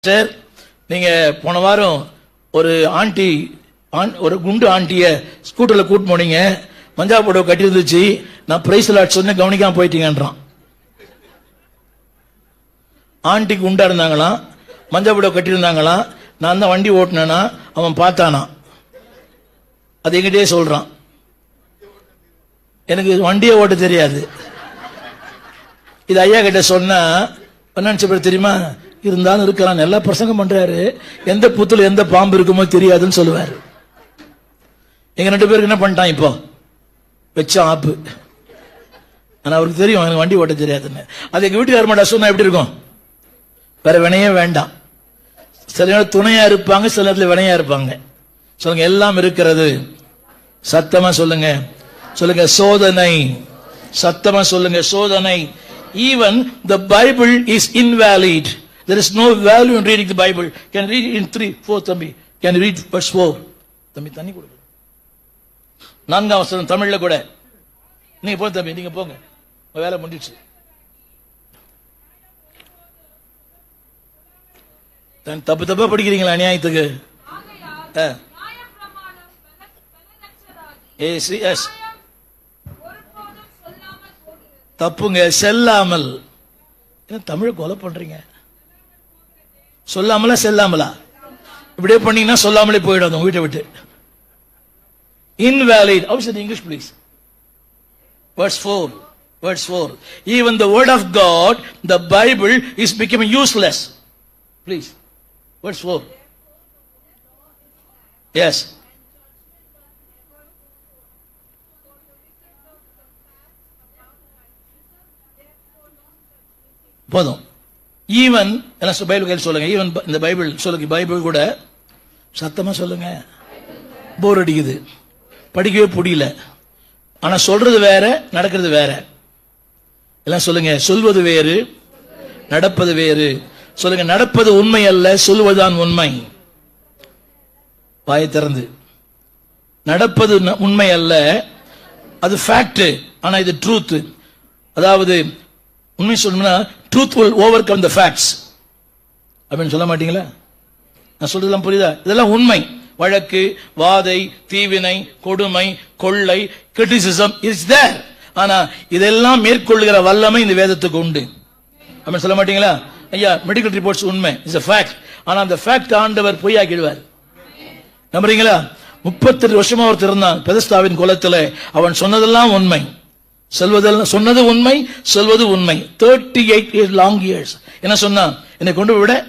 Sir நீங்க போன வாரம் ஒரு ஆண்டி ஆண்- ஒரு குண்டு ஆண்டிய ஸ்கூட்டர்ல கூட்டு போனீங்க. மஞ்சா புடவை கட்டி இருந்துச்சு நான் பிரைஸ் லாட் சொன்ன கவனிக்காம போயிட்டீங்கன்றான். ஆண்டி குண்டா இருந்தாங்களாம். மஞ்சா புடவை கட்டி இருந்தாங்களாம் நான் தான் வண்டி ஓட்டினேன்னா அவன் பார்த்தானா? அது எங்கிட்டே சொல்றான். எனக்கு வண்டியை ஓட்ட தெரியாது. இது ஐயா கிட்ட சொன்னால் என்ன நினைச்ச தெரியுமா? இருந்தாலும் இருக்கிறான் நல்லா பிரசங்கம் பண்றாரு. எந்த புத்துல எந்த பாம்பு இருக்குமோ தெரியாதுன்னு சொல்லுவாரு. எங்க ரெண்டு பேருக்கு என்ன பண்ணிட்டான் இப்போ? வச்ச ஆப்பு. ஆனா அவருக்கு தெரியும் எனக்கு வண்டி ஓட்ட தெரியாதுன்னு. அது எங்க வீட்டுக்கார மாட்டா சொன்னா எப்படி இருக்கும்? வேற வினையே வேண்டாம். சில நேரம் துணையா இருப்பாங்க சில நேரத்தில் வினையா இருப்பாங்க. சொல்லுங்க எல்லாம் இருக்கிறது. சத்தமா சொல்லுங்க. சொல்லுங்க சோதனை. சத்தமா சொல்லுங்க சோதனை. Even the Bible is invalid there is no value in reading the Bible can read in three four தம்பி. கேன் ரீட் ஃபர்ஸ்ட் ஃபோர் தம்பி தண்ணி கொடுங்க நான்காம் வசனம் தமிழ்ல கூட. நீங்க போங்க தம்பி நீங்க போங்க. உங்க வேலை முடிஞ்சிச்சு தப்பு தப்பா படிக்கிறீங்களா அநியாயத்துக்கு? ஆ. A C S. தப்புங்க செல்லாமல். என்ன தமிழை கொலை பண்றீங்க? சொல்லாமலா செல்லாமலா இப்படியே பண்ணீங்கன்னா சொல்லாமலே போயிடும் உங்க வீட்டை விட்டு invalid how is it in english please verse 4 verse 4 even the word of god the bible is becoming useless please verse 4 yes போதும் ஈவன் எல்லாம் பைபிள் கையில் சொல்லுங்க. ஈவன் இந்த பைபிள் சொல்லுங்க. பைபிள் கூட சத்தமா சொல்லுங்க. போர் அடிக்குது. படிக்கவே முடியல ஆனா சொல்றது வேற நடக்கிறது வேற. எல்லாம் சொல்லுங்க. சொல்வது வேறு நடப்பது வேறு. சொல்லுங்க. நடப்பது உண்மை அல்ல சொல்வதுதான் உண்மை. வாயை திறந்து. நடப்பது உண்மை அல்ல. அது ஃபேக்ட் ஆனா இது ட்ரூத் அதாவது உண்மை சொல்லணும்னா truth will overcome the facts அப்படின்னு சொல்ல மாட்டீங்களா? நான் சொல்றதெல்லாம் புரியுதா? இதெல்லாம் உண்மை. வழக்கு வாதை தீவினை கொடுமை கொள்ளை கிரிட்டிசிசம் இஸ் தேர் ஆனா இதெல்லாம் மேற்கொள்ளுகிற வல்லமை இந்த வேதத்துக்கு உண்டு. அப்படின்னு சொல்ல மாட்டீங்களா? ஐயா மெடிக்கல் ரிப்போர்ட்ஸ் உண்மை. இஸ் அ ஃபேக்ட் ஆனா அந்த ஃபேக்ட் ஆண்டவர் பொய்யாக்கிடுவார். நம்புறீங்களா? முப்பத்தெட்டு வருஷமா ஒருத்தர் இருந்தான் பெதஸ்தாவின் குலத்துல. அவன் சொன்னதெல்லாம் உண்மை. சொல்வதெல்லாம் சொன்னது உண்மை சொல்வது உண்மை. தேர்ட்டி எயிட் லாங் இயர்ஸ் என்ன சொன்னான்? என்னை கொண்டு விட